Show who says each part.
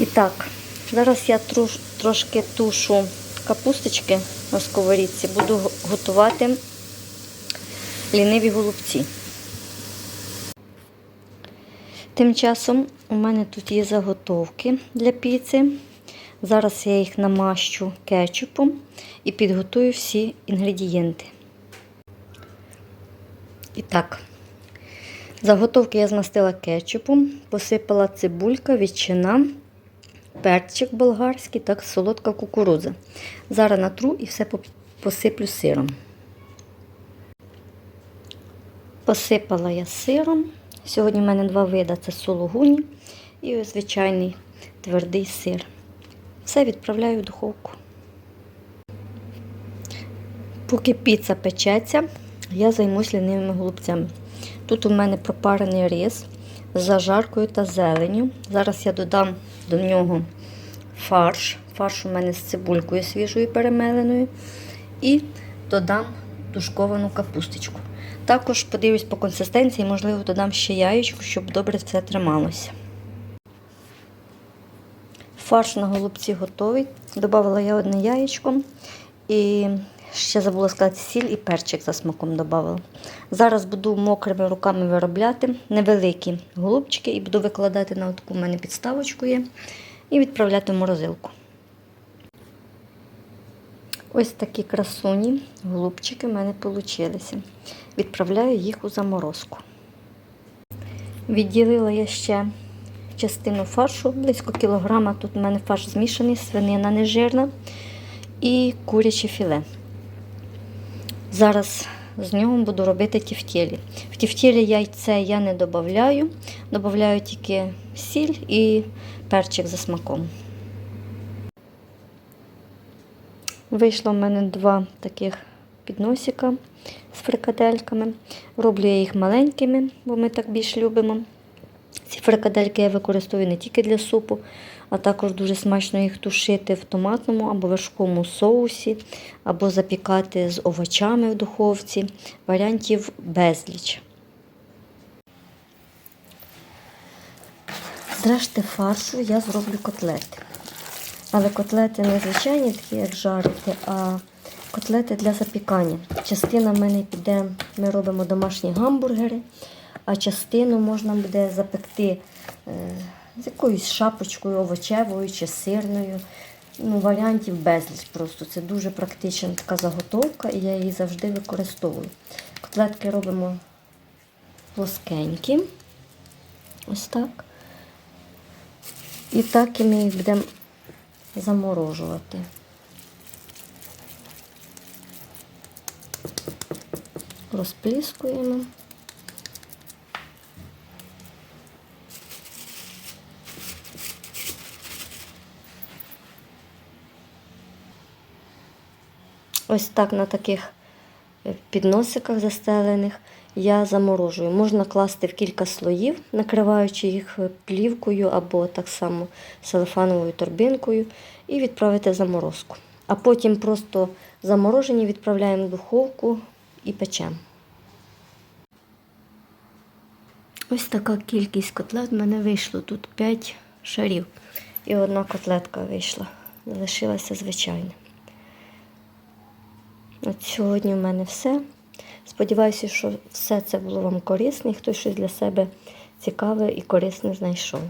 Speaker 1: І так, зараз я трош, трошки тушу капусточки на сковорідці, буду готувати ліниві голубці. Тим часом у мене тут є заготовки для піци. Зараз я їх намащу кетчупом і підготую всі інгредієнти. І так, заготовки я змастила кетчупом, посипала цибулька, ветчина, перчик болгарський та солодка кукурудза. Зараз натру і все посиплю сиром. Посипала я сиром. Сьогодні в мене два види це сологуні і звичайний твердий сир. Все відправляю в духовку. Поки піца печеться, я займусь лінивими голубцями. Тут у мене пропарений рис з зажаркою та зеленю. Зараз я додам до нього фарш. Фарш у мене з цибулькою свіжою перемеленою. І додам тушковану капусточку. Також подивлюсь по консистенції, можливо, додам ще яєчко, щоб добре все трималося. Фарш на голубці готовий. Добавила я одне яєчко і ще забула сказати сіль і перчик за смаком додавала. Зараз буду мокрими руками виробляти невеликі голубчики і буду викладати на таку в мене підставочку є і відправляти в морозилку. Ось такі красуні голубчики в мене вийшли. Відправляю їх у заморозку. Відділила я ще частину фаршу, близько кілограма. Тут у мене фарш змішаний, свинина нежирна і куряче філе. Зараз з нього буду робити тівтєлі. В тівтєлі яйце я не додаю, додаю тільки сіль і перчик за смаком. Вийшло в мене два таких підносика з фрикадельками. Роблю я їх маленькими, бо ми так більш любимо. Ці фрикадельки я використовую не тільки для супу, а також дуже смачно їх тушити в томатному або вершковому соусі, або запікати з овочами в духовці. Варіантів безліч. З фаршу я зроблю котлети. Але котлети не звичайні, такі, як жарити, а котлети для запікання. Частина в мене піде, ми робимо домашні гамбургери, а частину можна буде запекти е, з якоюсь шапочкою овочевою чи сирною. Ну, Варіантів безліч просто. Це дуже практична така заготовка, і я її завжди використовую. Котлетки робимо плоскенькі. Ось так. І так і ми їх будемо заморожувати. Розпліскуємо. Ось так на таких е, підносиках застелених я заморожую. Можна класти в кілька слоїв, накриваючи їх е, плівкою або так само селефановою торбинкою, і відправити в заморозку. А потім просто заморожені відправляємо в духовку і печемо. Ось така кількість котлет в мене вийшло. Тут 5 шарів. І одна котлетка вийшла. Залишилася звичайна. От сьогодні в мене все. Сподіваюся, що все це було вам корисне і хтось щось для себе цікаве і корисне знайшов.